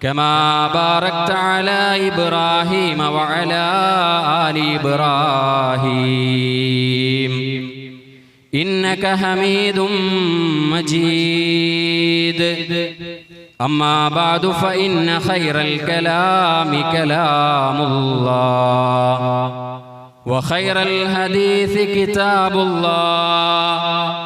كما باركت على ابراهيم وعلى ال ابراهيم انك حميد مجيد اما بعد فان خير الكلام كلام الله وخير الحديث كتاب الله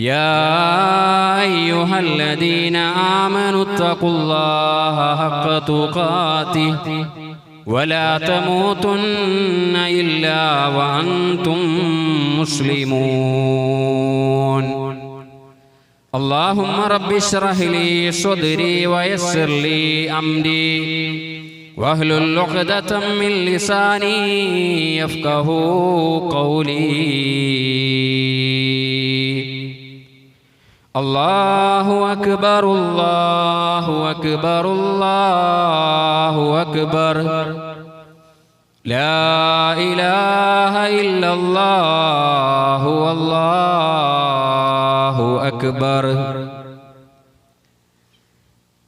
يا أيها الذين آمنوا اتقوا الله حق تقاته ولا تموتن إلا وأنتم مسلمون. اللهم رب اشرح لي صدري ويسر لي أمري واحلل عقدة من لساني يفقه قولي. الله أكبر الله أكبر الله أكبر لا إله إلا الله والله أكبر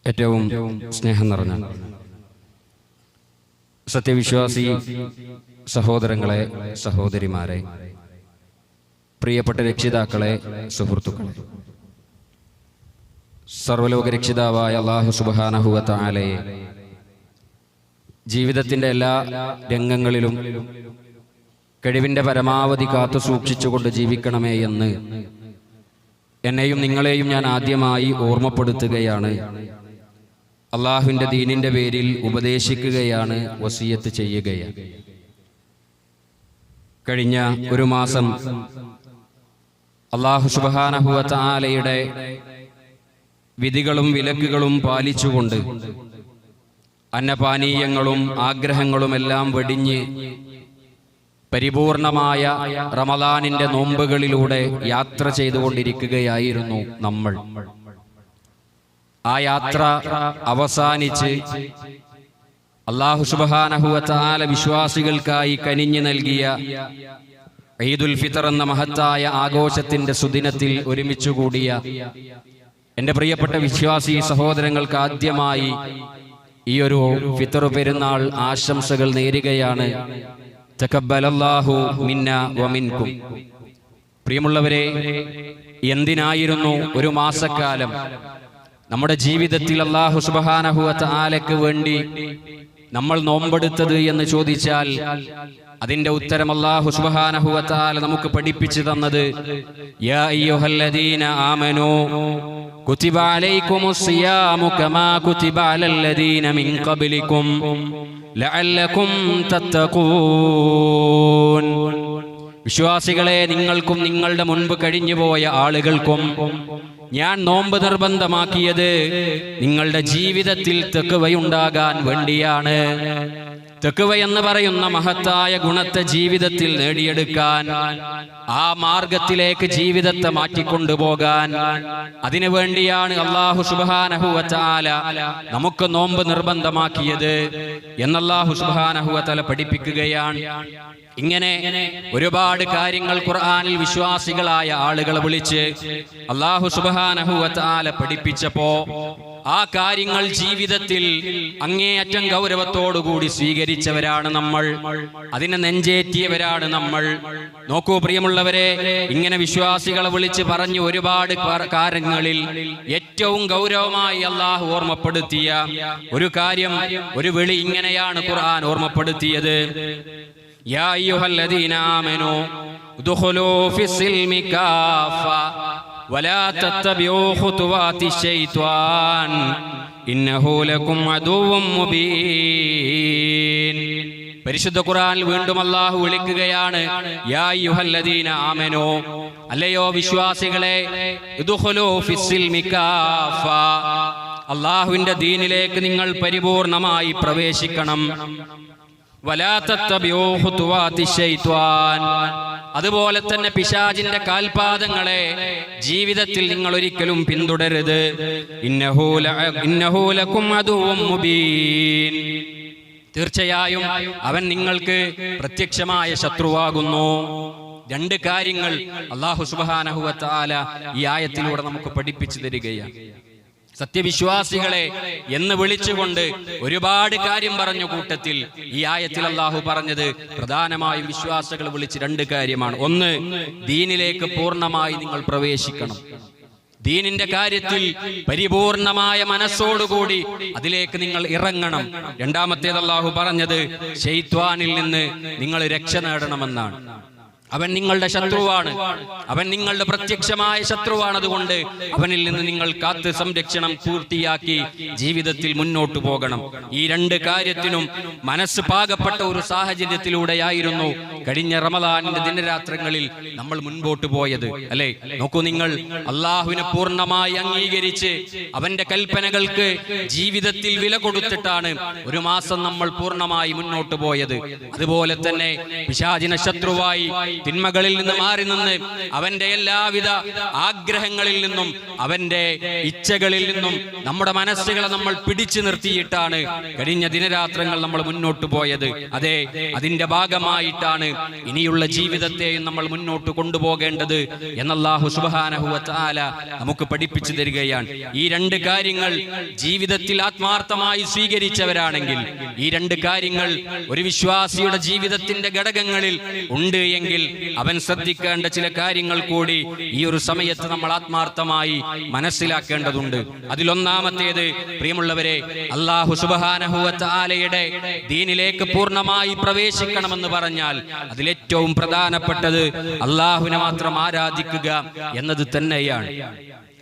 ഏറ്റവും സ്നേഹം നിറഞ്ഞ സത്യവിശ്വാസി സഹോദരങ്ങളെ സഹോദരിമാരെ പ്രിയപ്പെട്ട രക്ഷിതാക്കളെ സുഹൃത്തുക്കളെ സർവലോക രക്ഷിതാവായ അള്ളാഹു സുബാനഹുവത്താലയെ ജീവിതത്തിന്റെ എല്ലാ രംഗങ്ങളിലും കഴിവിന്റെ പരമാവധി കാത്തു സൂക്ഷിച്ചുകൊണ്ട് ജീവിക്കണമേ എന്ന് എന്നെയും നിങ്ങളെയും ഞാൻ ആദ്യമായി ഓർമ്മപ്പെടുത്തുകയാണ്. അള്ളാഹുവിന്റെ ദീനിന്റെ പേരിൽ ഉപദേശിക്കുകയാണ് വസീയത്ത് ചെയ്യുകയാണ്. കഴിഞ്ഞ ഒരു മാസം അള്ളാഹു സുബാനഹുവത്ത ആലയുടെ വിധികളും വിലക്കുകളും പാലിച്ചുകൊണ്ട് അന്നപാനീയങ്ങളും ആഗ്രഹങ്ങളുമെല്ലാം വെടിഞ്ഞ് പരിപൂർണമായ റമദാനിന്റെ നോമ്പുകളിലൂടെ യാത്ര ചെയ്തുകൊണ്ടിരിക്കുകയായിരുന്നു നമ്മൾ. ആ യാത്ര അവസാനിച്ച് അള്ളാഹു സുബാനഹുവത്താല വിശ്വാസികൾക്കായി കനിഞ്ഞു നൽകിയ ഈദുൽ ഫിത്തർ എന്ന മഹത്തായ ആഘോഷത്തിന്റെ സുദിനത്തിൽ ഒരുമിച്ചുകൂടിയ എന്റെ പ്രിയപ്പെട്ട വിശ്വാസി സഹോദരങ്ങൾക്ക് ആദ്യമായി ഈ ഒരു ഫിത്തറു പെരുന്നാൾ ആശംസകൾ നേരുകയാണ്. പ്രിയമുള്ളവരെ എന്തിനായിരുന്നു ഒരു മാസക്കാലം? നമ്മുടെ ജീവിതത്തിൽ അള്ളാഹു സുബാനഹുവത്ത് ആലയ്ക്ക് വേണ്ടി നമ്മൾ നോമ്പെടുത്തത് എന്ന് ചോദിച്ചാൽ അതിന്റെ ഉത്തരം അള്ളാഹു സുബാനഹുവത്ത് ആല നമുക്ക് പഠിപ്പിച്ചു തന്നത് യാ അയ്യുഹല്ലദീന ആമനൂ كتب عليكم الصيام كما كتب على الذين من قبلكم لعلكم تتقون വിശ്വാസികളെ നിങ്ങൾക്കും നിങ്ങളുടെ മുൻപ് കഴിഞ്ഞുപോയ ആളുകൾക്കും ഞാൻ നോമ്പ് നിർബന്ധമാക്കിയത് നിങ്ങളുടെ ജീവിതത്തിൽ തെക്കുവയുണ്ടാകാൻ വേണ്ടിയാണ് തെക്കുവ എന്ന് പറയുന്ന മഹത്തായ ഗുണത്തെ ജീവിതത്തിൽ നേടിയെടുക്കാൻ ആ മാർഗത്തിലേക്ക് ജീവിതത്തെ മാറ്റിക്കൊണ്ടുപോകാൻ അതിനു വേണ്ടിയാണ് അള്ളാഹു സുബാനഹുവല നമുക്ക് നോമ്പ് നിർബന്ധമാക്കിയത് എന്നല്ലാഹു സുബാനഹുവല പഠിപ്പിക്കുകയാണ്. ഇങ്ങനെ ഒരുപാട് കാര്യങ്ങൾ ഖുർആാനിൽ വിശ്വാസികളായ ആളുകളെ വിളിച്ച് അള്ളാഹു സുബാനഹുവല പഠിപ്പിച്ചപ്പോ ആ കാര്യങ്ങൾ ജീവിതത്തിൽ അങ്ങേയറ്റം ഗൗരവത്തോടുകൂടി സ്വീകരിച്ചവരാണ് നമ്മൾ. അതിനെ നെഞ്ചേറ്റിയവരാണ് നമ്മൾ. നോക്കൂ പ്രിയമുള്ളവരെ ഇങ്ങനെ വിശ്വാസികളെ വിളിച്ച് പറഞ്ഞു ഒരുപാട് കാര്യങ്ങളിൽ ഏറ്റവും ഗൗരവമായി അള്ളാഹു ഓർമ്മപ്പെടുത്തിയ ഒരു കാര്യം ഒരു വിളി ഇങ്ങനെയാണ് ഖുർആൻ ഓർമ്മപ്പെടുത്തിയത്. യാ അയ്യുഹല്ലദീന ആമനൂ ദുഖുലൂ ഫിസ്സിൽ മികാഫ ولا تتبعوا خطوات الشيطان إنه لكم عدو مبين പരിശുദ്ധ ഖുർആൻ വീണ്ടും അള്ളാഹു വിളിക്കുകയാണ് യാ അയ്യുഹല്ലദീന ആമനോ അല്ലയോ വിശ്വാസികളെ ഇദ്ഖുലൂ ഫിസ്സിൽമി കാഫ. അള്ളാഹുവിന്റെ ദീനിലേക്ക് നിങ്ങൾ പരിപൂർണമായി പ്രവേശിക്കണം വലാ തത്തബിഊ ഖുതുവാതി ശൈത്വാൻ. അതുപോലെ തന്നെ പിശാചിന്റെ കാൽപാദങ്ങളെ ജീവിതത്തിൽ നിങ്ങൾ ഒരിക്കലും പിന്തുടരുത് ഇന്നഹൂ ല- ഇന്നഹൂ മുബീൻ. തീർച്ചയായും അവൻ നിങ്ങൾക്ക് പ്രത്യക്ഷമായ ശത്രുവാകുന്നു. രണ്ട് കാര്യങ്ങൾ അള്ളാഹു സുബാനഹുവത്താല ഈ ആയത്തിലൂടെ നമുക്ക് പഠിപ്പിച്ചു തരികയാണ്. സത്യവിശ്വാസികളെ എന്ന് വിളിച്ചുകൊണ്ട് ഒരുപാട് കാര്യം പറഞ്ഞു കൂട്ടത്തിൽ. ഈ ആയത്തിൽ അള്ളാഹു പറഞ്ഞത് പ്രധാനമായും വിശ്വാസികൾ വിളിച്ച് രണ്ട് കാര്യമാണ്. ഒന്ന് ദീനിലേക്ക് പൂർണമായി നിങ്ങൾ പ്രവേശിക്കണം. ദീനിന്റെ കാര്യത്തിൽ പരിപൂർണമായ മനസ്സോടുകൂടി അതിലേക്ക് നിങ്ങൾ ഇറങ്ങണം. രണ്ടാമത്തേത് അള്ളാഹു പറഞ്ഞത് ഷെയ്ത്വാനിൽ നിന്ന് നിങ്ങൾ രക്ഷ നേടണമെന്നാണ്. അവൻ നിങ്ങളുടെ ശത്രുവാണ്. അവൻ നിങ്ങളുടെ പ്രത്യക്ഷമായ ശത്രുവാണ് അതുകൊണ്ട് അവനിൽ നിന്ന് നിങ്ങൾ കാത്ത് സംരക്ഷണം പൂർത്തിയാക്കി ജീവിതത്തിൽ മുന്നോട്ട് പോകണം. ഈ രണ്ട് കാര്യത്തിനും മനസ്സ് പാകപ്പെട്ട ഒരു സാഹചര്യത്തിലൂടെയായിരുന്നു കഴിഞ്ഞ റമദാനിന്റെ ദിനരാത്രങ്ങളിൽ നമ്മൾ മുൻപോട്ട് പോയത്. അല്ലെ? നോക്കൂ നിങ്ങൾ അള്ളാഹുവിനെ പൂർണമായി അംഗീകരിച്ച് അവന്റെ കൽപ്പനകൾക്ക് ജീവിതത്തിൽ വില കൊടുത്തിട്ടാണ് ഒരു മാസം നമ്മൾ പൂർണമായി മുന്നോട്ട് പോയത്. അതുപോലെ തന്നെ പിശാചിന ശത്രുവായി തിന്മകളിൽ നിന്ന് മാറി നിന്ന് അവന്റെ എല്ലാവിധ ആഗ്രഹങ്ങളിൽ നിന്നും അവന്റെ ഇച്ഛകളിൽ നിന്നും നമ്മുടെ മനസ്സുകളെ നമ്മൾ പിടിച്ചു നിർത്തിയിട്ടാണ് കഴിഞ്ഞ ദിനരാത്രങ്ങൾ നമ്മൾ മുന്നോട്ട് പോയത്. അതെ അതിന്റെ ഭാഗമായിട്ടാണ് ഇനിയുള്ള ജീവിതത്തെയും നമ്മൾ മുന്നോട്ട് കൊണ്ടുപോകേണ്ടത് എന്നല്ലാഹു സുബാനഹുല നമുക്ക് പഠിപ്പിച്ചു തരികയാണ്. ഈ രണ്ട് കാര്യങ്ങൾ ജീവിതത്തിൽ ആത്മാർത്ഥമായി സ്വീകരിച്ചവരാണെങ്കിൽ ഈ രണ്ട് കാര്യങ്ങൾ ഒരു വിശ്വാസിയുടെ ജീവിതത്തിന്റെ ഘടകങ്ങളിൽ ഉണ്ട് എങ്കിൽ അവൻ ശ്രദ്ധിക്കേണ്ട ചില കാര്യങ്ങൾ കൂടി ഈ ഒരു സമയത്ത് നമ്മൾ ആത്മാർത്ഥമായി മനസ്സിലാക്കേണ്ടതുണ്ട്. അതിലൊന്നാമത്തേത് പ്രിയമുള്ളവരെ അള്ളാഹു സുബാനഹുവത്ത് ആലയുടെ ദീനിലേക്ക് പൂർണമായി പ്രവേശിക്കണമെന്ന് പറഞ്ഞാൽ അതിലേറ്റവും പ്രധാനപ്പെട്ടത് അള്ളാഹുവിനെ മാത്രം ആരാധിക്കുക എന്നത് തന്നെയാണ്.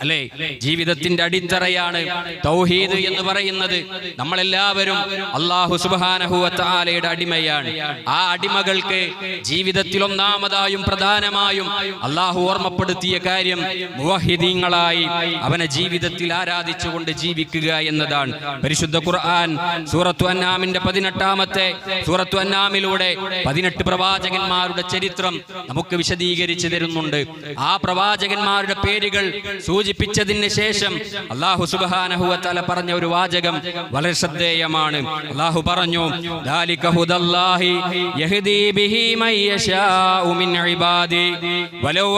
അല്ലേ? ജീവിതത്തിന്റെ അടിത്തറയാണ് തൗഹീദ് എന്ന് പറയുന്നത്. നമ്മളെല്ലാവരും അള്ളാഹു സുബാനഹുവത്താലയുടെ അടിമയാണ്. ആ അടിമകൾക്ക് ജീവിതത്തിൽ ഒന്നാമതായും പ്രധാനമായും അള്ളാഹു ഓർമ്മപ്പെടുത്തിയ കാര്യം മുവഹിദീങ്ങളായി അവനെ ജീവിതത്തിൽ ആരാധിച്ചുകൊണ്ട് ജീവിക്കുക എന്നതാണ്. പരിശുദ്ധ ഖുർആൻ സൂറത്തു അന്നാമിന്റെ പതിനെട്ടാമത്തെ സൂറത്തു അന്നാമിലൂടെ പതിനെട്ട് പ്രവാചകന്മാരുടെ ചരിത്രം നമുക്ക് വിശദീകരിച്ചു തരുന്നുണ്ട്. ആ പ്രവാചകന്മാരുടെ പേരുകൾ സൂചിപ്പിച്ചതിന് ശേഷം അള്ളാഹു സുബാനഹുവത്തല പറഞ്ഞ ഒരു വാചകം വളരെ ശ്രദ്ധേയമാണ് അള്ളാഹു പറഞ്ഞു "ذَلِكَ هُدَى اللَّهِ يَهْدِي بِهِ مَن يَشَاءُ مِنْ عِبَادِهِ وَلَوْ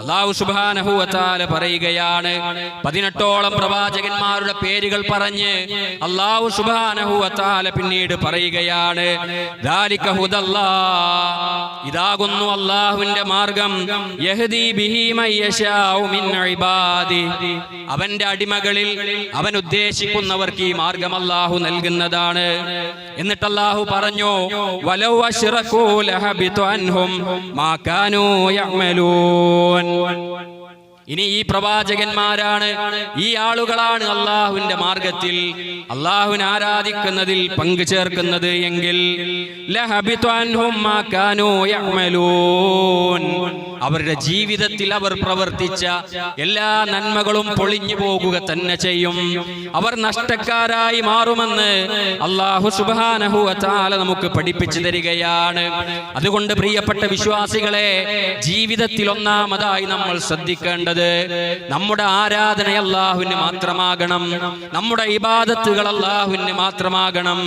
അള്ളാഹു സുബാനഹുവത്താല പറയുകയാണ്. പതിനെട്ടോളം പ്രവാചകന്മാരുടെ പേരുകൾ പറഞ്ഞ് അള്ളാഹു സുബാനഹുവത്താല പിന്നീട് പറയുകയാണ്. ഇതാകുന്നു അള്ളാഹുവിന്റെ മാർഗം. അവന്റെ അടിമകളിൽ അവൻ ഉദ്ദേശിക്കുന്നവർക്ക് ഈ മാർഗം അള്ളാഹു നൽകുന്നതാണ്. എന്നിട്ട് അള്ളാഹു പറഞ്ഞു വലൗ അൻഹും മാ കാനൂ one. ഇനി ഈ പ്രവാചകന്മാരാണ് ഈ ആളുകളാണ് അള്ളാഹുവിന്റെ മാർഗത്തിൽ അള്ളാഹുവിനെ ആരാധിക്കുന്നതിൽ പങ്കു ചേർക്കുന്നത് എങ്കിൽ അവരുടെ ജീവിതത്തിൽ അവർ പ്രവർത്തിച്ച എല്ലാ നന്മകളും പൊളിഞ്ഞു പോകുക തന്നെ ചെയ്യും. അവർ നഷ്ടക്കാരായി മാറുമെന്ന് അള്ളാഹു സുബാനഹു താല നമുക്ക് പഠിപ്പിച്ചു തരികയാണ്. അതുകൊണ്ട് പ്രിയപ്പെട്ട വിശ്വാസികളെ ജീവിതത്തിൽ ഒന്നാമതായി നമ്മൾ ശ്രദ്ധിക്കേണ്ടത് നമ്മുടെ ആരാധന അള്ളാഹുവിന് മാത്രമാകണം. നമ്മുടെ ഇബാദത്തുകൾ അള്ളാഹുവിന് മാത്രമാകണം.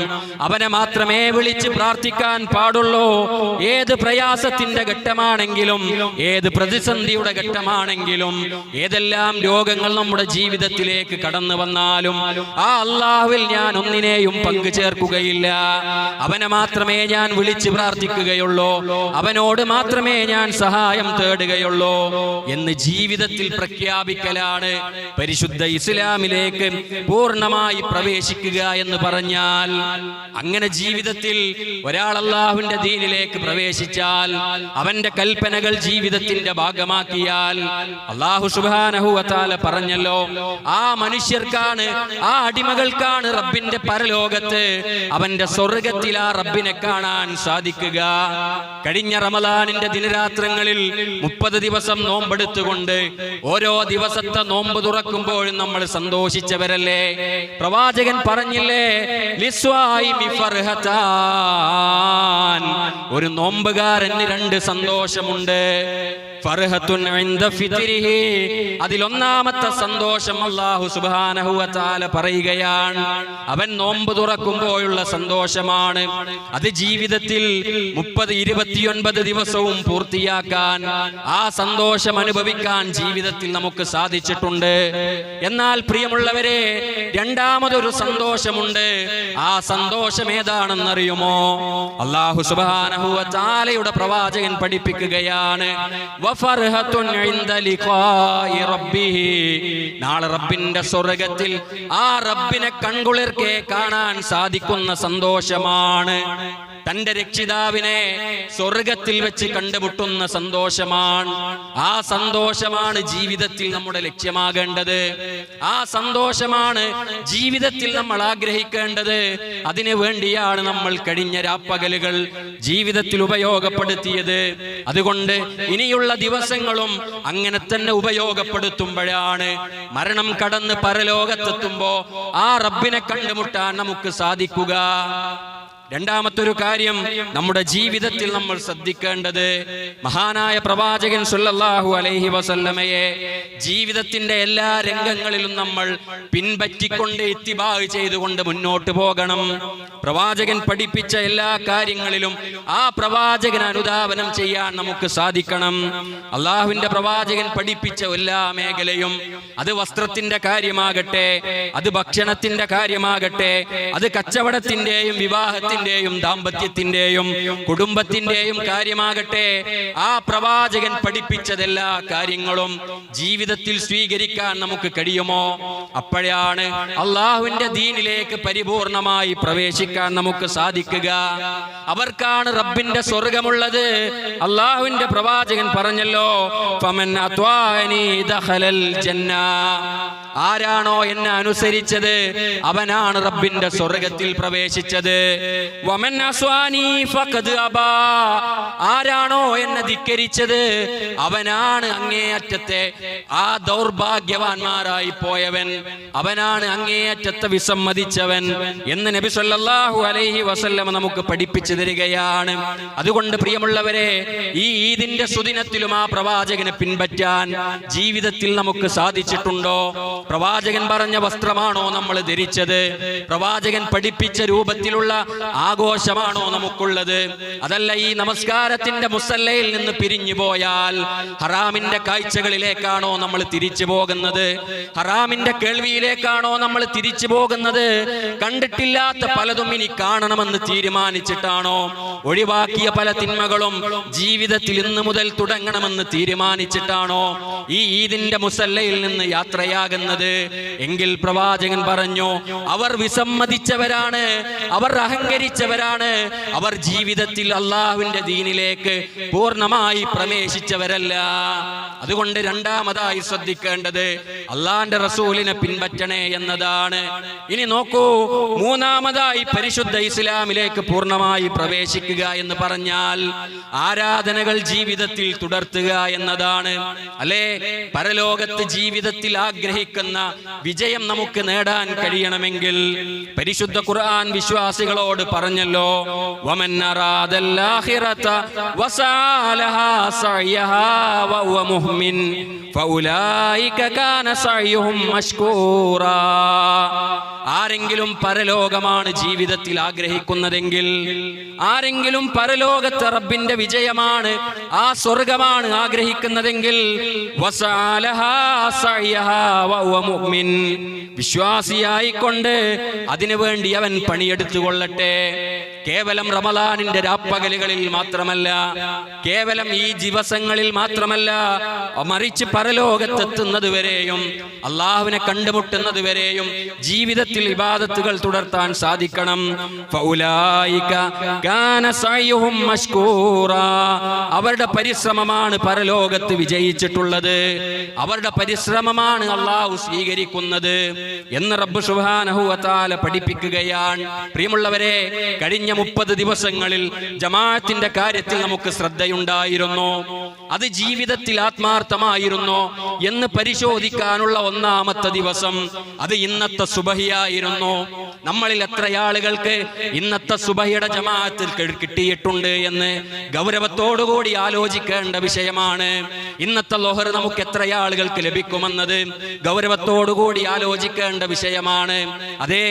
അവനെ മാത്രമേ വിളിച്ച് പ്രാർത്ഥിക്കാൻ പാടുള്ളൂ. ഏത് പ്രയാസത്തിന്റെ ഘട്ടമാണെങ്കിലും ഏത് പ്രതിസന്ധിയുടെ ഘട്ടമാണെങ്കിലും ഏതെല്ലാം രോഗങ്ങൾ നമ്മുടെ ജീവിതത്തിലേക്ക് കടന്നു വന്നാലും ആ അള്ളാഹുവിൽ ഞാൻ ഒന്നിനെയും പങ്കു ചേർക്കുകയില്ല. അവനെ മാത്രമേ ഞാൻ വിളിച്ച് പ്രാർത്ഥിക്കുകയുള്ളൂ. അവനോട് മാത്രമേ ഞാൻ സഹായം തേടുകയുള്ളൂ എന്ന് ജീവിതത്തിൽ പ്രഖ്യാപിക്കലാണ്. പരിശുദ്ധ ഇസ്ലാമിലേക്ക് പൂർണമായി പ്രവേശിക്കുക എന്ന് പറഞ്ഞാൽ അങ്ങനെ ജീവിതത്തിൽ ഒരാൾ അള്ളാഹുവിന്റെ ദീനിലേക്ക് പ്രവേശിച്ചാൽ അവന്റെ കൽപ്പനകൾ ജീവിതത്തിന്റെ ഭാഗമാക്കിയാൽ അള്ളാഹു സുബാനഹുവത്താല പറഞ്ഞല്ലോ ആ മനുഷ്യർക്കാണ് ആ അടിമകൾക്കാണ് റബ്ബിന്റെ പരലോകത്ത് അവന്റെ സ്വർഗത്തിൽ ആ റബ്ബിനെ കാണാൻ സാധിക്കുക. കഴിഞ്ഞ റമലാനിന്റെ ദിനരാത്രങ്ങളിൽ മുപ്പത് ദിവസം നോമ്പെടുത്തുകൊണ്ട് ഓരോ ദിവസത്തെ നോമ്പ് തുറക്കുമ്പോഴും നമ്മൾ സന്തോഷിച്ചവരല്ലേ പ്രവാചകൻ പറഞ്ഞില്ലേ. ഒരു നോമ്പുകാരന് രണ്ട് സന്തോഷമുണ്ട്. അതിലൊന്നാമത്തെ സന്തോഷം അള്ളാഹു തആല പറയുകയാണ്. അവൻ നോമ്പ് തുറക്കുമ്പോഴുള്ള സന്തോഷമാണ്. അത് ജീവിതത്തിൽ മുപ്പത് ഇരുപത്തിയൊൻപത് ദിവസവും പൂർത്തിയാക്കാൻ ആ സന്തോഷം അനുഭവിക്കാൻ ജീവിതത്തിൽ നമുക്ക് സാധിച്ചിട്ടുണ്ട്. എന്നാൽ പ്രിയമുള്ളവരെ രണ്ടാമതൊരു സന്തോഷമുണ്ട്. ആ സന്തോഷം ഏതാണെന്നറിയുമോ? അള്ളാഹു തആലയുടെ പ്രവാചകൻ പഠിപ്പിക്കുകയാണ്. നാളെ റബ്ബിന്റെ സ്വർഗത്തിൽ ആ റബ്ബിനെ കൺകുളിർക്കെ കാണാൻ സാധിക്കുന്ന സന്തോഷമാണ്. തന്റെ രക്ഷിതാവിനെ സ്വർഗത്തിൽ വെച്ച് കണ്ടുമുട്ടുന്ന സന്തോഷമാണ്. ആ സന്തോഷമാണ് ജീവിതത്തിൽ നമ്മുടെ ലക്ഷ്യമാകേണ്ടത്. ആ സന്തോഷമാണ് ജീവിതത്തിൽ നമ്മൾ ആഗ്രഹിക്കേണ്ടത്. അതിനു വേണ്ടിയാണ് നമ്മൾ കഴിഞ്ഞ രാപ്പകലുകൾ ജീവിതത്തിൽ ഉപയോഗപ്പെടുത്തിയത്. അതുകൊണ്ട് ഇനിയുള്ള ദിവസങ്ങളും അങ്ങനെ തന്നെ ഉപയോഗപ്പെടുത്തുമ്പോഴാണ് മരണം കടന്ന് പരലോകത്തെത്തുമ്പോ ആ റബ്ബിനെ കണ്ടുമുട്ടാൻ നമുക്ക് സാധിക്കുക. രണ്ടാമത്തൊരു കാര്യം നമ്മുടെ ജീവിതത്തിൽ നമ്മൾ ശ്രദ്ധിക്കേണ്ടത് മഹാനായ പ്രവാചകൻ സുല്ലാഹു അലൈഹി വസല്ലമയെ ജീവിതത്തിന്റെ എല്ലാ രംഗങ്ങളിലും നമ്മൾ പിൻപറ്റിക്കൊണ്ട് ഇത്തിബാഹ് ചെയ്തുകൊണ്ട് മുന്നോട്ട് പോകണം. പ്രവാചകൻ പഠിപ്പിച്ച എല്ലാ കാര്യങ്ങളിലും ആ പ്രവാചകൻ അനുധാവനം ചെയ്യാൻ നമുക്ക് സാധിക്കണം. അള്ളാഹുവിന്റെ പ്രവാചകൻ പഠിപ്പിച്ച എല്ലാ മേഖലയും അത് വസ്ത്രത്തിന്റെ കാര്യമാകട്ടെ അത് ഭക്ഷണത്തിന്റെ കാര്യമാകട്ടെ അത് കച്ചവടത്തിന്റെയും വിവാഹത്തിന്റെയും ദാമ്പത്യത്തിന്റെയും കുടുംബത്തിന്റെയും കാര്യമാകട്ടെ ആ പ്രവാചകൻ പഠിപ്പിച്ചതെല്ലാ കാര്യങ്ങളും ജീവിതത്തിൽ സ്വീകരിക്കാൻ നമുക്ക് കഴിയുമോ? അപ്പോഴാണ് അള്ളാഹുവിന്റെ ദീനിലേക്ക് പരിപൂർണമായി പ്രവേശിക്കാൻ നമുക്ക് സാധിക്കുക. അവർക്കാണ് റബ്ബിന്റെ സ്വർഗമുള്ളത് അള്ളാഹുവിന്റെ പ്രവാചകൻ പറഞ്ഞല്ലോ ആരാണോ എന്നെ അനുസരിച്ചത് അവനാണ് റബ്ബിന്റെ സ്വർഗത്തിൽ പ്രവേശിച്ചത്. ആരാണോ എന്നെ ധിക്കരിച്ചത്? അവനാണ് അങ്ങേയറ്റത്തെ ആ ദൗർഭാഗ്യവാന്മാരായി പോയവൻ. അവനാണ് അങ്ങേയറ്റത്തെ വിസമ്മതിച്ചവൻ എന്ന് നബി സല്ലല്ലാഹു അലൈഹി വസല്ലമ നമുക്ക് പഠിപ്പിച്ചു തരികയാണ്. അതുകൊണ്ട് പ്രിയമുള്ളവരെ ഈ ഈദിന്റെ സുദിനത്തിലും ആ പ്രവാചകനെ പിൻപറ്റാൻ ജീവിതത്തിൽ നമുക്ക് സാധിച്ചിട്ടുണ്ടോ? പ്രവാചകൻ പറഞ്ഞ വസ്ത്രമാണോ നമ്മൾ ധരിച്ചത്? പ്രവാചകൻ പഠിപ്പിച്ച രൂപത്തിലുള്ള ആഘോഷമാണോ നമുക്കുള്ളത്? അതല്ല ഈ നമസ്കാരത്തിന്റെ മുസല്ലയിൽ നിന്ന് പിരിഞ്ഞു പോയാൽ ഹറാമിന്റെ കാഴ്ചകളിലേക്കാണോ നമ്മൾ തിരിച്ചു പോകുന്നത്? ഹറാമിന്റെ കേൾവിയിലേക്കാണോ നമ്മൾ തിരിച്ചു പോകുന്നത്? കണ്ടിട്ടില്ലാത്ത പലതും ഇനി കാണണമെന്ന് തീരുമാനിച്ചിട്ടാണോ? ഒഴിവാക്കിയ പല തിന്മകളും ജീവിതത്തിൽ ഇന്ന് മുതൽ തുടങ്ങണമെന്ന് തീരുമാനിച്ചിട്ടാണോ ഈ ഈദിന്റെ മുസല്ലയിൽ നിന്ന് യാത്രയാകുന്നത്? എങ്കിൽ പ്രവാചകൻ പറഞ്ഞു അവർ വിസമ്മതിച്ചവരാണ്. അവർ അഹങ്കരിച്ചവരാണ് അവർ ജീവിതത്തിൽ അള്ളാഹുവിന്റെ ദീനിലേക്ക് പൂർണമായി പ്രവേശിച്ചവരല്ല. അതുകൊണ്ട് രണ്ടാമതായി ശ്രദ്ധിക്കേണ്ടത് അള്ളാന്റെ റസൂലിനെ പിൻപറ്റണേ എന്നതാണ്. ഇനി നോക്കൂ മൂന്നാമതായി പരിശുദ്ധ ഇസ്ലാമിലേക്ക് പൂർണമായി പ്രവേശിക്കുക എന്ന് പറഞ്ഞാൽ ആരാധനകൾ ജീവിതത്തിൽ തുടർത്തുക എന്നതാണ്. അല്ലേ? പരലോകത്ത് ജീവിതത്തിൽ ആഗ്രഹിക്കുന്ന വിജയം നമുക്ക് നേടാൻ കഴിയണമെങ്കിൽ പരിശുദ്ധ ഖുർആൻ വിശ്വാസികളോട് പറഞ്ഞല്ലോ ആരെങ്കിലും പരലോകമാണ് ജീവിതത്തിൽ ആഗ്രഹിക്കുന്നതെങ്കിൽ ആരെങ്കിലും പരലോകത്തെ റബ്ബിന്റെ വിജയമാണ് ആ സ്വർഗമാണ് ആഗ്രഹിക്കുന്നതെങ്കിൽ വിശ്വാസിയായിക്കൊണ്ട് അതിനുവേണ്ടി അവൻ പണിയെടുത്തു കൊള്ളട്ടെ കേവലം റമദാനിന്റെ രാപ്പകലുകളിൽ മാത്രമല്ല കേവലം ഈ ദിവസങ്ങളിൽ മാത്രമല്ല മറിച്ച് പരലോകത്തെത്തുന്നത് വരെയും അള്ളാഹുവിനെ കണ്ടുമുട്ടുന്നത് വരെയും ജീവിതത്തിൽ ഇബാദത്തുകൾ തുടർത്താൻ സാധിക്കണം. അവരുടെ പരിശ്രമമാണ് പരലോകത്ത് വിജയിച്ചിട്ടുള്ളത്. അവരുടെ പരിശ്രമമാണ് അള്ളാഹു സ്വീകരിക്കുന്നത് എന്ന് റബ്ബ് സുബ്ഹാനഹു വതആല പഠിപ്പിക്കുകയാണ്. പ്രിയമുള്ളവരെ കഴിഞ്ഞ മുപ്പത് ദിവസങ്ങളിൽ ജമാഅത്തിന്റെ കാര്യത്തിൽ നമുക്ക് ശ്രദ്ധയുണ്ടായിരുന്നു. അത് ജീവിതത്തിൽ ആത്മാർത്ഥമായിരുന്നു എന്ന് പരിശോധിക്കാനുള്ള ഒന്നാമത്തെ ദിവസം അത് ഇന്നത്തെ സുബഹിയായിരുന്നു. നമ്മളിൽ എത്ര ആളുകൾക്ക് ഇന്നത്തെ സുബഹിയുടെ ജമാഅത്തിൽ കിട്ടിയിട്ടുണ്ട് എന്ന് ഗൗരവത്തോടുകൂടി ആലോചിക്കേണ്ട വിഷയമാണ്. ഇന്നത്തെ ലോഹർ നമുക്ക് എത്ര ആളുകൾക്ക് ലഭിക്കുമെന്നത് ഗൗരവത്തോടുകൂടി ആലോചിക്കേണ്ട വിഷയമാണ്. അതേ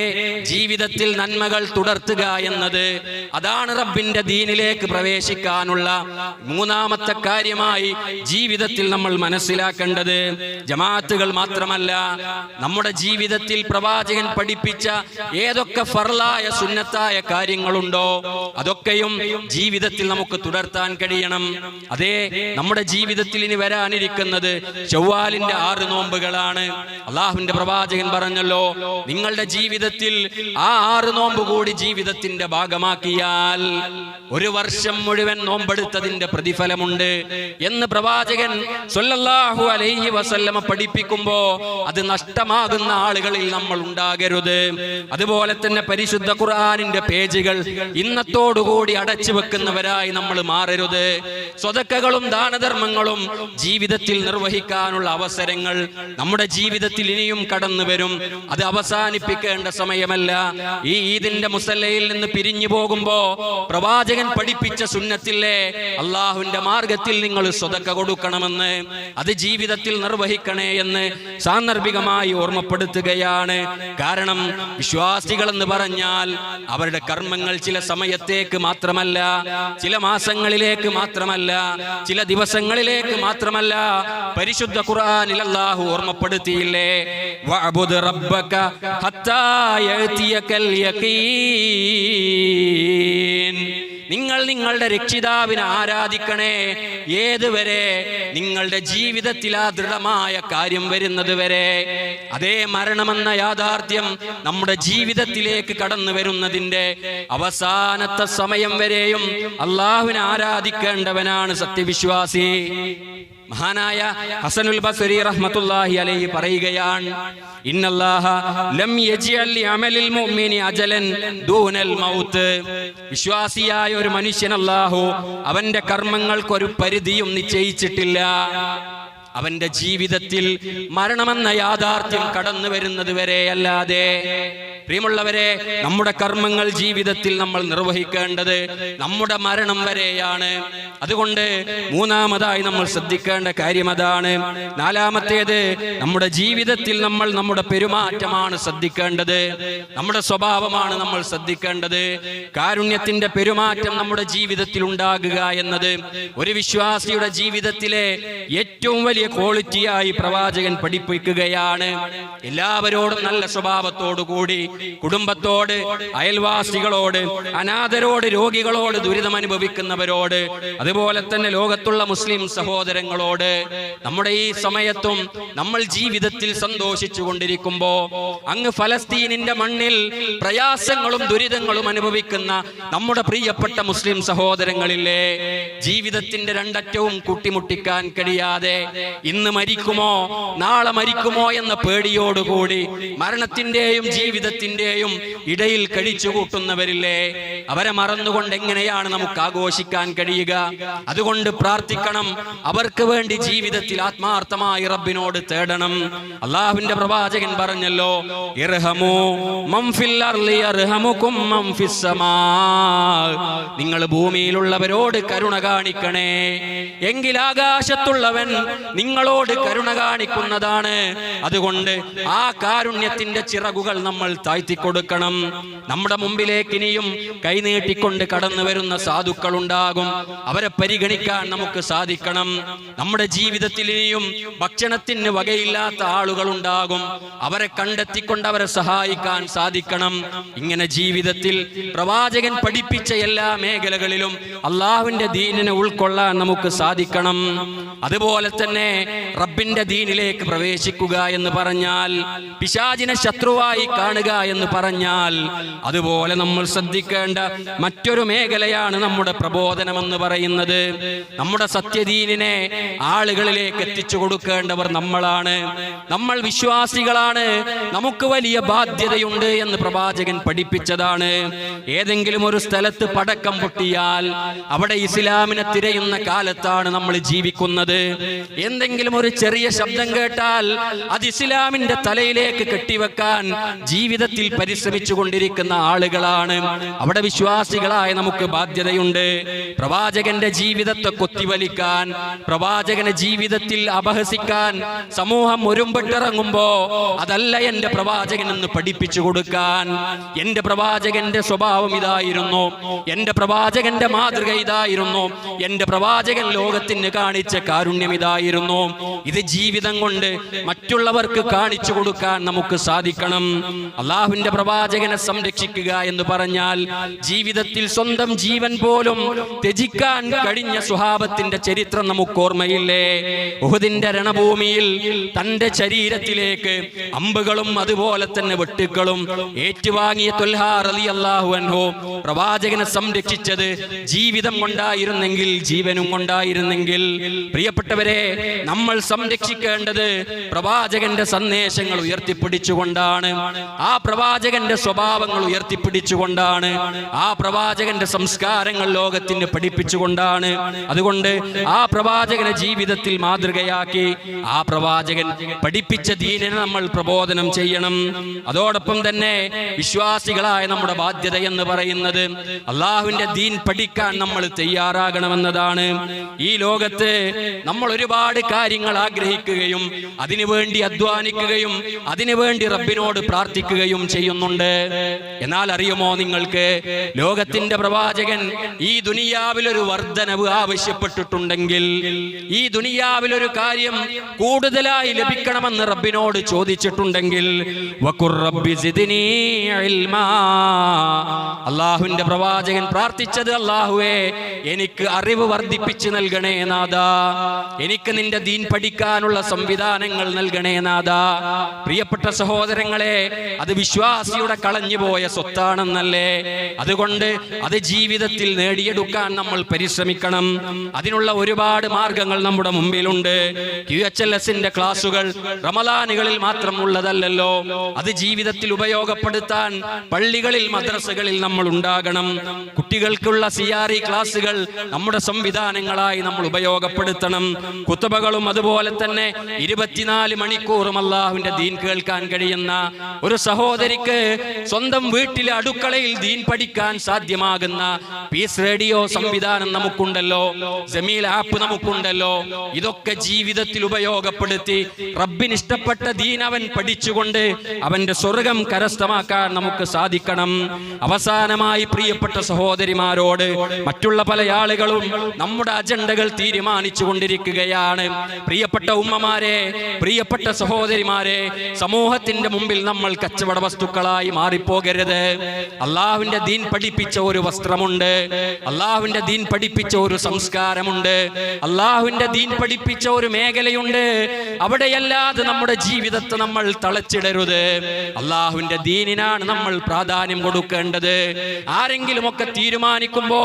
ജീവിതത്തിൽ നന്മകൾ തുടർത്തുക എന്നത്. അതാണ് റബ്ബിന്റെ ദീനിലേക്ക് പ്രവേശിക്കാനുള്ള മൂന്നാമത്തെ കാര്യമായി ജീവിതത്തിൽ നമ്മൾ മനസ്സിലാക്കേണ്ടത്. ജമാഅത്തുകൾ മാത്രമല്ല നമ്മുടെ ജീവിതത്തിൽ പ്രവാചകൻ പഠിപ്പിച്ച ഏതൊക്കെ ഫർലായ സുന്നത്തായ കാര്യങ്ങളുണ്ടോ അതൊക്കെയും ജീവിതത്തിൽ നമുക്ക് തുടർത്താൻ കഴിയണം. അതേ നമ്മുടെ ജീവിതത്തിൽ ഇനി വരാനിരിക്കുന്നത് ചൊവ്വാലിന്റെ ആറ് നോമ്പുകളാണ്. അള്ളാഹുവിന്റെ പ്രവാചകൻ പറഞ്ഞല്ലോ നിങ്ങളുടെ ജീവിതത്തിൽ ആ ആറ് നോമ്പ് കൂടി ജീവിതത്തിന്റെ ഭാഗമാക്കിയാൽ ഒരു വർഷം മുഴുവൻ നോമ്പെടുത്തതിന്റെ പ്രതിഫലമുണ്ട് എന്ന് പ്രവാചകൻ സല്ലല്ലാഹു അലൈഹി വസല്ലമ പഠിപ്പിക്കുമ്പോ അത് നഷ്ടമാകുന്ന ആളുകളിൽ നമ്മൾ ഉണ്ടാകരുത്. അതുപോലെ തന്നെ പരിശുദ്ധ ഖുർആാനിന്റെ പേജുകൾ ഇന്നത്തോടുകൂടി അടച്ചു വെക്കുന്നവരായി നമ്മൾ മാറരുത്. സ്വതക്കകളും ദാനധർമ്മങ്ങളും ജീവിതത്തിൽ നിർവഹിക്കാനുള്ള അവസരങ്ങൾ നമ്മുടെ ജീവിതത്തിൽ ഇനിയും കടന്നു വരും അത് അവസാനിപ്പിക്കേണ്ട സമയമല്ല. ഈ ഈദിന്റെ മുസല്ലയിൽ നിന്ന് പിരിഞ്ഞു പോകുമ്പോ പ്രവാചകൻ പഠിപ്പിച്ച സുന്നത്തിലെ അള്ളാഹുവിന്റെ മാർഗത്തിൽ നിങ്ങൾ സ്വതക്ക കൊടുക്കണമെന്ന് അത് ജീവിതത്തിൽ നിർവഹിക്കണേ എന്ന് സാന്ദർഭികമായി ഓർമ്മപ്പെടുത്തുകയാണ്. കാരണം വിശ്വാസികൾ എന്ന് പറഞ്ഞാൽ അവരുടെ കർമ്മങ്ങൾ ചില സമയത്തേക്ക് മാത്രമല്ല ചില മാസങ്ങളിലേക്ക് മാത്രമല്ല ചില ദിവസങ്ങളിലേക്ക് മാത്രമല്ല പരിശുദ്ധ ഖുർആാനിൽ അള്ളാഹു ഓർമ്മപ്പെടുത്തിയില്ലേ? റബ്ബക ഹത്താ യഖീൻ നിങ്ങൾ നിങ്ങളുടെ രക്ഷിതാവിനെ ആരാധിക്കണേ. ഏതുവരെ നിങ്ങളുടെ ജീവിതത്തിൽ ആ ദൃഢമായ കാര്യം വരുന്നത് വരെ. അതേ മരണമെന്ന യാഥാർത്ഥ്യം നമ്മുടെ ജീവിതത്തിലേക്ക് കടന്നു വരുന്നതിന്റെ അവസാനത്തെ സമയം വരെയും അള്ളാഹുവിനെ ആരാധിക്കേണ്ടവനാണ് സത്യവിശ്വാസി. മഹാനായ ഹസനുൽ ബസരി റഹ്മത്തുള്ളാഹി അലൈഹി പറയുകയാണ് ഇന്നല്ലാഹ ലം യജ്അൽ അമലിൽ മുഅ്മിനി അജലൻ ദൂനൽ മൗത്ത്. വിശ്വാസിയായ ഒരു മനുഷ്യൻ അല്ലാഹു അവന്റെ കർമ്മങ്ങൾക്ക് ഒരു പരിധിയും നിശ്ചയിച്ചിട്ടില്ല. അവന്റെ ജീവിതത്തിൽ മരണമെന്ന യാഥാർത്ഥ്യം കടന്നു വരുന്നത് വരെ അല്ലാതെ പ്രിയമുള്ളവരെ നമ്മുടെ കർമ്മങ്ങൾ ജീവിതത്തിൽ നമ്മൾ നിർവഹിക്കേണ്ടത് നമ്മുടെ മരണം വരെയാണ്. അതുകൊണ്ട് മൂന്നാമതായി നമ്മൾ ശ്രദ്ധിക്കേണ്ട കാര്യം അതാണ്. നാലാമത്തേത് നമ്മുടെ ജീവിതത്തിൽ നമ്മൾ നമ്മുടെ പെരുമാറ്റമാണ് ശ്രദ്ധിക്കേണ്ടത്. നമ്മുടെ സ്വഭാവമാണ് നമ്മൾ ശ്രദ്ധിക്കേണ്ടത്. കാരുണ്യത്തിന്റെ പെരുമാറ്റം നമ്മുടെ ജീവിതത്തിൽ ഉണ്ടാകുക എന്നത് ഒരു വിശ്വാസിയുടെ ജീവിതത്തിലെ ഏറ്റവും വലിയ ക്വാളിറ്റിയായി പ്രവാചകൻ പഠിപ്പിക്കുകയാണ്. എല്ലാവരോടും നല്ല സ്വഭാവത്തോടു കൂടി കുടുംബത്തോട് അയൽവാസികളോട് അനാഥരോട് രോഗികളോട് ദുരിതം അനുഭവിക്കുന്നവരോട് അതുപോലെ തന്നെ ലോകത്തുള്ള മുസ്ലിം സഹോദരങ്ങളോട് നമ്മുടെ ഈ സമയത്തും നമ്മൾ ജീവിതത്തിൽ സന്തോഷിച്ചു കൊണ്ടിരിക്കുമ്പോ അങ്ങ് ഫലസ്തീനിന്റെ മണ്ണിൽ പ്രയാസങ്ങളും ദുരിതങ്ങളും അനുഭവിക്കുന്ന നമ്മുടെ പ്രിയപ്പെട്ട മുസ്ലിം സഹോദരങ്ങളില്ലേ ജീവിതത്തിന്റെ രണ്ടറ്റവും കൂട്ടിമുട്ടിക്കാൻ കഴിയാതെ ഇന്ന് മരിക്കുമോ നാളെ മരിക്കുമോ എന്ന പേടിയോടുകൂടി മരണത്തിന്റെയും ജീവിതത്തിന്റെയും ഇടയിൽ കഴിച്ചു കൂട്ടുന്നവരില്ലേ അവരെ മറന്നുകൊണ്ട് എങ്ങനെയാണ് നമുക്ക് ആഘോഷിക്കാൻ കഴിയുക? അതുകൊണ്ട് പ്രാർത്ഥിക്കണം. അവർക്ക് വേണ്ടി ജീവിതത്തിൽ ആത്മാർത്ഥമായി റബ്ബിനോട് തേടണം. അള്ളാഹുവിന്റെ പ്രവാചകൻ പറഞ്ഞല്ലോ നിങ്ങൾ ഭൂമിയിലുള്ളവരോട് കരുണ കാണിക്കണേ. എങ്കിൽ ആകാശത്തുള്ളവൻ നിങ്ങളോട് കരുണ കാണിക്കുന്നതാണ്. അതുകൊണ്ട് ആ കാരുണ്യത്തിന്റെ ചിറകുകൾ നമ്മൾ താഴ്ത്തി കൊടുക്കണം നമ്മുടെ മുമ്പിലേക്ക് ഇനിയും കൈനീട്ടിക്കൊണ്ട് കടന്നു വരുന്ന സാധുക്കൾ ഉണ്ടാകും അവരെ പരിഗണിക്കാൻ നമുക്ക് സാധിക്കണം. നമ്മുടെ ജീവിതത്തിൽ ഇനിയും ഭക്ഷണത്തിന് വകയില്ലാത്ത ആളുകൾ ഉണ്ടാകും അവരെ കണ്ടെത്തിക്കൊണ്ട് അവരെ സഹായിക്കാൻ സാധിക്കണം. ഇങ്ങനെ ജീവിതത്തിൽ പ്രവാചകൻ പഠിപ്പിച്ച എല്ലാ മേഖലകളിലും അള്ളാഹുവിന്റെ ദീനിനെ ഉൾക്കൊള്ളാൻ നമുക്ക് സാധിക്കണം. അതുപോലെ തന്നെ റബ്ബിന്റെ ദീനിലേക്ക് പ്രവേശിക്കുക എന്ന് പറഞ്ഞാൽ പിശാചിനെ ശത്രുവായി കാണുക എന്ന് പറഞ്ഞാൽ അതുപോലെ നമ്മൾ ശ്രദ്ധിക്കേണ്ട മറ്റൊരു മേഖലയാണ് നമ്മുടെ പ്രബോധനം എന്ന് പറയുന്നത്. നമ്മുടെ സത്യദീനിനെ ആളുകളിലേക്ക് എത്തിച്ചു കൊടുക്കേണ്ടവർ നമ്മളാണ്. നമ്മൾ വിശ്വാസികളാണ്. നമുക്ക് വലിയ ബാധ്യതയുണ്ട് എന്ന് പ്രവാചകൻ പഠിപ്പിച്ചതാണ്. ഏതെങ്കിലും ഒരു സ്ഥലത്ത് പടക്കം പൊട്ടിയാൽ അവിടെ ഇസ്ലാമിനെ തിരയുന്ന കാലത്താണ് നമ്മൾ ജീവിക്കുന്നത്. എന്തെങ്കിലും ഒരു ചെറിയ ശബ്ദം കേട്ടാൽ അത് ഇസ്ലാമിന്റെ തലയിലേക്ക് കെട്ടിവെക്കാൻ ജീവിതത്തിൽ പരിശ്രമിച്ചു കൊണ്ടിരിക്കുന്ന ആളുകളാണ്. അവിടെ വിശ്വാസികളായ നമുക്ക് ബാധ്യതയുണ്ട്. പ്രവാചകന്റെ ജീവിതത്തെ കൊത്തിവലിക്കാൻ പ്രവാചകന്റെ ജീവിതത്തിൽ അപഹസിക്കാൻ സമൂഹം ഒരുമ്പെട്ടിറങ്ങുമ്പോ അതല്ല എന്റെ പ്രവാചകൻ എന്ന് പഠിപ്പിച്ചു കൊടുക്കാൻ. എന്റെ പ്രവാചകന്റെ സ്വഭാവം ഇതായിരുന്നു. എന്റെ പ്രവാചകന്റെ മാതൃക ഇതായിരുന്നു. എന്റെ പ്രവാചകൻ ലോകത്തിന് കാണിച്ച കാരുണ്യം ഇതായിരുന്നു. ഇത് ജീവിതം കൊണ്ട് മറ്റുള്ളവർക്ക് കാണിച്ചു കൊടുക്കാൻ നമുക്ക് സാധിക്കണം. അള്ളാഹുവിന്റെ പ്രവാചകനെ സംരക്ഷിക്കുക എന്ന് പറഞ്ഞാൽ ജീവിതത്തിൽ സ്വന്തം ജീവൻ പോലും ത്യജിക്കാൻ കഴിഞ്ഞ സുഹാബത്തിന്റെ ചരിത്രം നമുക്ക് ഓർമ്മയില്ലേ ഉഹുദിന്റെ രണഭൂമിയിൽ തന്റെ ശരീരത്തിലേക്ക് അമ്പുകളും അതുപോലെ തന്നെ വെട്ടുക്കളും ഏറ്റുവാങ്ങിയ തൊൽഹാർ പ്രവാചകനെ സംരക്ഷിച്ചത് ജീവിതം കൊണ്ടായിരുന്നെങ്കിൽ ജീവനും കൊണ്ടായിരുന്നെങ്കിൽ. പ്രിയപ്പെട്ടവരെ നമ്മൾ സംരക്ഷിക്കേണ്ടത് പ്രവാചകന്റെ സന്ദേശങ്ങൾ ഉയർത്തിപ്പിടിച്ചുകൊണ്ടാണ്. ആ പ്രവാചകന്റെ സ്വഭാവങ്ങൾ ഉയർത്തിപ്പിടിച്ചുകൊണ്ടാണ് ആ പ്രവാചകന്റെ സംസ്കാരങ്ങൾ ലോകത്തിന് പഠിപ്പിച്ചുകൊണ്ടാണ്. അതുകൊണ്ട് ആ പ്രവാചകനെ ജീവിതത്തിൽ മാതൃകയാക്കി ആ പ്രവാചകൻ പഠിപ്പിച്ച ദീനിനെ നമ്മൾ പ്രബോധനം ചെയ്യണം. അതോടൊപ്പം തന്നെ വിശ്വാസികളായ നമ്മുടെ ബാധ്യത എന്ന് പറയുന്നത് അള്ളാഹുവിന്റെ ദീൻ പഠിക്കാൻ നമ്മൾ തയ്യാറാകണമെന്നതാണ്. ഈ ലോകത്ത് നമ്മൾ ഒരുപാട് കാര്യങ്ങൾ ആഗ്രഹിക്കുകയും അതിനുവേണ്ടി അധ്വാനിക്കുകയും അതിനുവേണ്ടി റബ്ബിനോട് പ്രാർത്ഥിക്കുകയും ചെയ്യുന്നുണ്ട്. എന്നാൽ അറിയുമോ നിങ്ങൾക്ക്? ലോകത്തിന്റെ പ്രവാചകൻ ഈ ദുനിയാവിലൊരു വർധനവ് ആവശ്യപ്പെട്ടിട്ടുണ്ടെങ്കിൽ ഈ ദുനിയാവിലൊരു കാര്യം കൂടുതലായി ലഭിക്കണമെന്ന് റബ്ബിനോട് ചോദിച്ചിട്ടുണ്ടെങ്കിൽ. അള്ളാഹുവിന്റെ പ്രവാചകൻ പ്രാർത്ഥിച്ചത് അള്ളാഹുവേ എനിക്ക് അറിവ് വർദ്ധിപ്പിച്ചു നൽകണേ നാഥ. എനിക്ക് നിന്റെ ദീൻ പഠിക്കാനുള്ള സംവിധാനങ്ങൾ നൽകണേ നാഥ. പ്രിയപ്പെട്ട സഹോദരങ്ങളെ അത് വിശ്വാസിയുടെ കളഞ്ഞുപോയ സ്വത്താണെന്നല്ലേ? അതുകൊണ്ട് അത് ജീവിതത്തിൽ നേടിയെടുക്കാൻ നമ്മൾ പരിശ്രമിക്കണം. അതിനുള്ള ഒരുപാട് മാർഗങ്ങൾ നമ്മുടെ മുമ്പിലുണ്ട്. ക്യു എച്ച് എൽ എസിന്റെ ക്ലാസുകൾ റമലാനുകളിൽ മാത്രം ഉള്ളതല്ലല്ലോ. അത് ജീവിതത്തിൽ ഉപയോഗപ്പെടുത്താൻ പള്ളികളിൽ മദ്രസകളിൽ നമ്മൾ ഉണ്ടാകണം. കുട്ടികൾക്കുള്ള സി ആർ ഇ ക്ലാസുകൾ നമ്മുടെ സംവിധാനങ്ങളായി നമ്മൾ ഉപയോഗപ്പെടുത്തണം. കുത്തബകളും അതുപോലെ തന്നെ ഇരുപത്തിനാല് മണിക്കൂറും അള്ളാഹുവിന്റെ ദീൻ കേൾക്കാൻ കഴിയുന്ന ഒരു സഹോദരിക്ക് സ്വന്തം വീട്ടിലെ അടുക്കളയിൽ ദീൻ പഠിക്കാൻ സാധ്യമാകുന്ന പീസ് റേഡിയോ സംവിധാനം നമുക്കുണ്ടല്ലോ. ജമീൽ ആപ്പ് നമുക്കുണ്ടല്ലോ. ഇതൊക്കെ ജീവിതത്തിൽ ഉപയോഗപ്പെടുത്തി റബ്ബിന് ഇഷ്ടപ്പെട്ട ദീൻ അവൻ പഠിച്ചുകൊണ്ട് അവന്റെ സ്വർഗം കരസ്ഥമാക്കാൻ നമുക്ക് സാധിക്കണം. അവസാനമായി പ്രിയപ്പെട്ട സഹോദരിമാരോട് മറ്റുള്ള പല ആളുകളും നമ്മുടെ അജണ്ടകൾ തീരുമാനിച്ചു കൊണ്ടിരിക്കുകയാണ്. പ്രിയപ്പെട്ട ഉമ്മമാരെ പ്രിയപ്പെട്ട സഹോദരിമാരെ സമൂഹത്തിന്റെ മുമ്പിൽ നമ്മൾ കച്ചവട വസ്തുക്കളായി മാറിപ്പോകരുത്. അള്ളാഹുവിന്റെ ദീൻ പഠിപ്പിച്ച ഒരു വസ്ത്രമുണ്ട്. അള്ളാഹുവിന്റെ ദീൻ പഠിപ്പിച്ച ഒരു സംസ്കാരമുണ്ട്. അള്ളാഹുവിന്റെ ദീൻ പഠിപ്പിച്ച ഒരു മേഖലയുണ്ട്. അവിടെയല്ലാതെ നമ്മുടെ ജീവിതത്തെ നമ്മൾ തളച്ചിടരുത്. അള്ളാഹുവിന്റെ ദീനിനാണ് നമ്മൾ പ്രാധാന്യം കൊടുക്കേണ്ടത്. ആരെങ്കിലുമൊക്കെ തീരുമാനിക്കുമ്പോ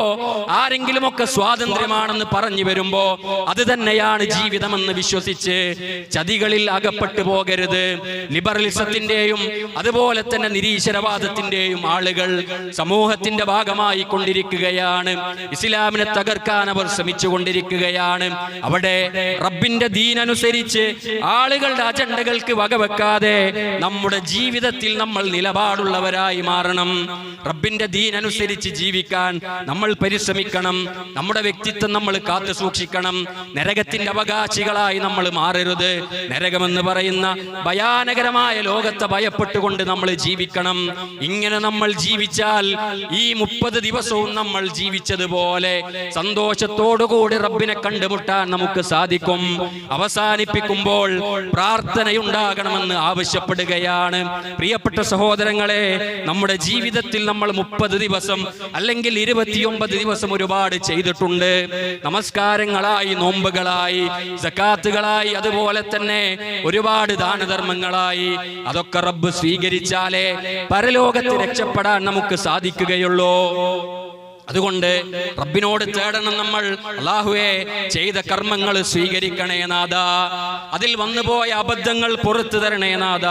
ആരെങ്കിലുമൊക്കെ സ്വാതന്ത്ര്യമാണെന്ന് പറഞ്ഞു വരുമ്പോ അത് തന്നെയാണ് ജീവിതമെന്ന് വിശ്വസിച്ച് ചതികളിൽ അകപ്പെട്ടു പോകരുത്. ലിബറലിസത്തിന്റെയും അതുപോലെ തന്നെ നിരീശ്വരവാദത്തിന്റെയും ആളുകൾ സമൂഹത്തിന്റെ ഭാഗമായി കൊണ്ടിരിക്കുകയാണ്. ഇസ്ലാമിനെ തകർക്കാൻ അവർ ശ്രമിച്ചു കൊണ്ടിരിക്കുകയാണ്. അവിടെ റബ്ബിന്റെ ദീനനുസരിച്ച് ആളുകളുടെ അജണ്ടകൾക്ക് വകവെക്കാതെ നമ്മുടെ ജീവിതത്തിൽ നമ്മൾ നിലപാടുള്ളവരായി മാറണം. റബ്ബിന്റെ ദീനനുസരിച്ച് ജീവിക്കാൻ നമ്മൾ പരിശ്രമിക്കണം. നമ്മുടെ വ്യക്തിത്വം നമ്മൾ കാത്തു സൂക്ഷിക്കണം. നരകത്തിന്റെ അവകാശികളായി നമ്മൾ മാറരുത്. നരകമെന്ന് പറയുന്ന ഭയാനകരമായ ലോകത്തെ ഭയപ്പെട്ടുകൊണ്ട് നമ്മൾ ജീവിക്കണം. ഇങ്ങനെ നമ്മൾ ജീവിച്ചാൽ ഈ മുപ്പത് ദിവസവും നമ്മൾ ജീവിച്ചതുപോലെ സന്തോഷത്തോടുകൂടി റബ്ബിനെ കണ്ടുമുട്ടാൻ നമുക്ക് സാധിക്കും. അവസാനിപ്പിക്കുമ്പോൾ പ്രാർത്ഥനയുണ്ടാകണമെന്ന് ആവശ്യപ്പെടുകയാണ്. പ്രിയപ്പെട്ട സഹോദരങ്ങളെ നമ്മുടെ ജീവിതത്തിൽ നമ്മൾ മുപ്പത് ദിവസം അല്ലെങ്കിൽ ഇരുപത്തിയൊമ്പത് ദിവസം ഒരുപാട് ചെയ്തിട്ടുണ്ട്. നമസ്കാരങ്ങളായി നോമ്പുകളായി സക്കാത്തുകളായി അതുപോലെ തന്നെ ഒരുപാട് ദാനധർമ്മങ്ങളായി. അതൊക്കെ റബ്ബ് സ്വീകരിച്ചാലേ പരലോകത്ത് രക്ഷപ്പെടാൻ നമുക്ക് സാധിക്കുകയുള്ളൂ. അതുകൊണ്ട് റബ്ബിനോട് തേടണം നമ്മൾ. അള്ളാഹുവെ ചെയ്ത കർമ്മങ്ങൾ സ്വീകരിക്കണേ നാഥ. അതിൽ വന്നുപോയ അബദ്ധങ്ങൾ പുറത്തു തരണേ നാഥ.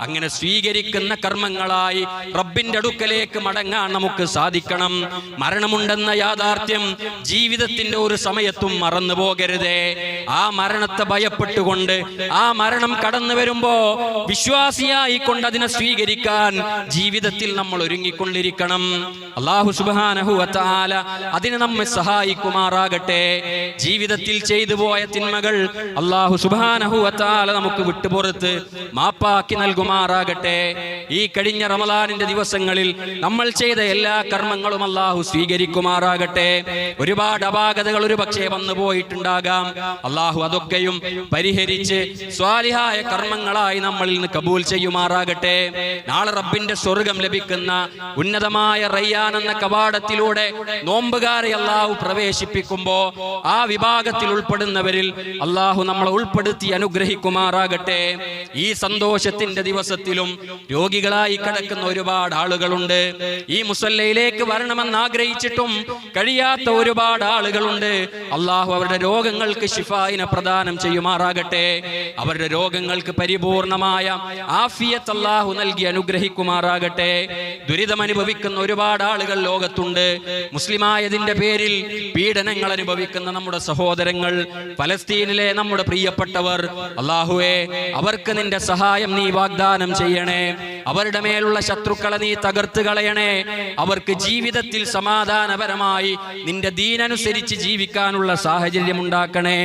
അങ്ങനെ സ്വീകരിക്കുന്ന കർമ്മങ്ങളായി റബ്ബിന്റെ അടുക്കലേക്ക് മടങ്ങാൻ നമുക്ക് സാധിക്കണം. മരണമുണ്ടെന്ന യാഥാർത്ഥ്യം ജീവിതത്തിന്റെ ഒരു സമയത്തും മറന്നു പോകരുതേ. ആ മരണത്തെ ഭയപ്പെട്ടുകൊണ്ട് ആ മരണം കടന്നു വരുമ്പോ വിശ്വാസിയായി കൊണ്ട് അതിനെ സ്വീകരിക്കാൻ ജീവിതത്തിൽ നമ്മൾ ഒരുങ്ങിക്കൊണ്ടിരിക്കണം. അള്ളാഹു സുബാനഹു താല അതിന് നമ്മെ സഹായിക്കുമാറാകട്ടെ. ജീവിതത്തിൽ ചെയ്തു പോയ തിന്മകൾ അള്ളാഹു സുബാനഹു താല നമുക്ക് വിട്ടുപുറത്ത് മാപ്പാക്കി നൽകുമാറാകട്ടെ. ഈ കഴിഞ്ഞ റമലാനിന്റെ ദിവസങ്ങളിൽ നമ്മൾ ചെയ്ത എല്ലാ കർമ്മങ്ങളും അള്ളാഹു സ്വീകരിക്കുമാറാകട്ടെ. ഒരുപാട് അപാകതകൾ ഒരു പക്ഷേ വന്നു പോയിട്ടുണ്ടാകാം. അള്ളാഹു അതൊക്കെയും പരിഹരിച്ച് സ്വാലിഹായ കർമ്മങ്ങളായി നമ്മളിൽ നിന്ന് കബൂൽ ചെയ്യുമാറാകട്ടെ. നാളെ റബ്ബിന്റെ സ്വർഗം ലഭിക്കുന്ന ഉന്നതമായ റയ്യാൻ എന്ന കവാടത്തിലൂടെ നോമ്പുകാരെ അള്ളാഹു പ്രവേശിപ്പിക്കുമ്പോ ആ വിഭാഗത്തിൽ ഉൾപ്പെടുന്നവരിൽ അള്ളാഹു നമ്മളെ ഉൾപ്പെടുത്തി അനുഗ്രഹിക്കുമാറാകട്ടെ. ഈ സന്തോഷത്തിന്റെ ദിവസത്തിലും രോഗികളായി കിടക്കുന്ന ഒരുപാട് ആളുകളുണ്ട്. ഈ മുസല്ലയിലേക്ക് വരണമെന്ന് ആഗ്രഹിച്ചിട്ടും കഴിയാത്ത ഒരുപാട് ആളുകളുണ്ട്. അള്ളാഹു അവരുടെ രോഗങ്ങൾക്ക് ഷിഫായിനെ പ്രദാനം ചെയ്യുമാറാകട്ടെ. അവരുടെ രോഗങ്ങൾക്ക് പരിപൂർണമായ ആഫിയത്ത് അള്ളാഹു നൽകി അനുഗ്രഹിക്കുമാറാകട്ടെ. ദുരിതമനുഭവിക്കുന്ന ഒരുപാട് ആളുകൾ ലോകത്തുണ്ട്. മുസ്ലിമായതിന്റെ പേരിൽ പീഡനങ്ങൾ അനുഭവിക്കുന്ന നമ്മുടെ സഹോദരങ്ങൾ ഫലസ്തീനിലെ നമ്മുടെ പ്രിയപ്പെട്ടവർ അള്ളാഹുവെ അവർക്ക് നിന്റെ സഹായം നീ വാഗ്ദാനം ചെയ്യണേ. അവരുടെ മേലുള്ള ശത്രുക്കളെ നീ തകർത്ത് കളയണേ. അവർക്ക് ജീവിതത്തിൽ സമാധാനപരമായി നിന്റെ ദീനനുസരിച്ച് ജീവിക്കാനുള്ള സാഹചര്യം ഉണ്ടാക്കണേ.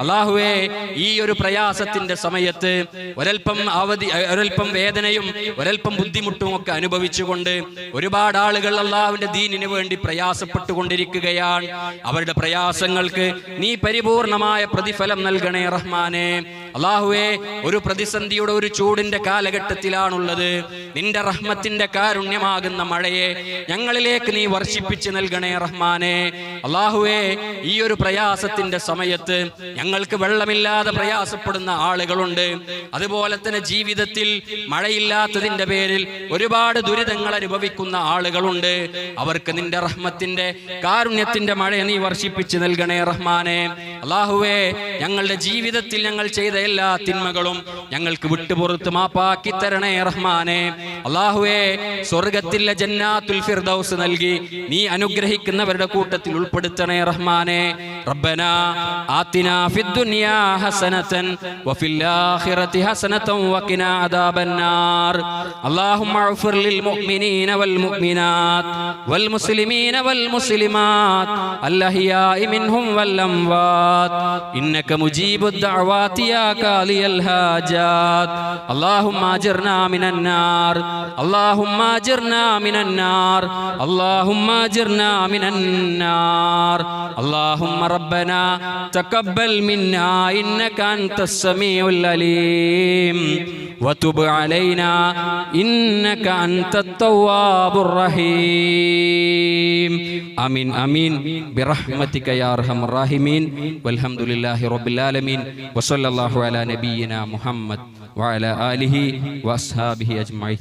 അള്ളാഹുവേ ഈ ഒരു പ്രയാസത്തിന്റെ സമയത്ത് ഒരൽപ്പം അവധി ഒരൽപ്പം വേദനയും ഒരൽപ്പം ബുദ്ധിമുട്ടും ഒക്കെ അനുഭവിച്ചുകൊണ്ട് ഒരുപാട് ആളുകൾ അള്ളാഹുവിന്റെ ദീനിന് വേണ്ടി പ്രയാസപ്പെട്ടുകൊണ്ടിരിക്കുകയാണ്. അവരുടെ പ്രയാസങ്ങൾക്ക് നീ പരിപൂർണമായ പ്രതിഫലം നൽകണേ റഹ്മാനെ. അള്ളാഹുവേ ഒരു പ്രതിസന്ധിയുടെ ഒരു ചൂടിന്റെ കാലഘട്ടത്തിലാണുള്ളത്. നിന്റെ റഹ്മത്തിന്റെ കാരുണ്യമാകുന്ന മഴയെ ഞങ്ങളിലേക്ക് നീ വർഷിപ്പിച്ച് നൽകണേ റഹ്മാനെ. അള്ളാഹുവേ ഈ ഒരു പ്രയാസത്തിന്റെ സമയത്ത് ഞങ്ങൾക്ക് വെള്ളമില്ലാതെ പ്രയാസപ്പെടുന്ന ആളുകളുണ്ട്. അതുപോലെ തന്നെ ജീവിതത്തിൽ മഴയില്ലാത്തതിന്റെ പേരിൽ ഒരുപാട് ദുരിതങ്ങൾ അനുഭവിക്കുന്ന ആളുകളുണ്ട്. അവർക്ക് നിന്റെ റഹ്മത്തിന്റെ കാരുണ്യത്തിന്റെ മഴയെ നീ വർഷിപ്പിച്ച് നൽകണേ റഹ്മാനെ. അള്ളാഹുവേ ഞങ്ങളുടെ ജീവിതത്തിൽ ഞങ്ങൾ ചെയ്ത എല്ലാ തിന്മകളും ഞങ്ങൾക്ക് വിട്ടുപുറത്ത് മാപ്പാക്കി തരണേ റഹ്മാനെ അള്ളാഹുവേ സ്വർഗത്തിലെ ജന്നാത്തുൽ ഫിർദൗസ് നൽകി നീ അനുഗ്രഹിക്കുന്നവരുടെ കൂട്ടത്തിൽ ഉൾപ്പെടുത്തണേ റഹ്മാനെ റബ്ബന ആത്തിന ഫിദ്ദുനിയാ ഹസനതൻ വഫിൽ ആഖിറതി ഹസനതൻ വഖിനാ അദാബന്നാർ اللهم اغفر للمؤمنين والمؤمنات والمسلمين والمسلمات الأحياء منهم والأموات إنك مجيب الدعوات يا قاضي الحاجات اللهم أجرنا من النار اللهم أجرنا من النار اللهم أجرنا من النار اللهم ربنا تقبل منا إنك أنت السميع العليم وتب علينا إنك أنت التواب الرحيم آمين آمين برحمتك يا أرحم الراحمين والحمد لله رب العالمين وصلى الله അലാ നബീന മുഹമ്മദ് വഅലാ ആലിഹി വഅസ്ഹാബിഹി അജ്മഈൻ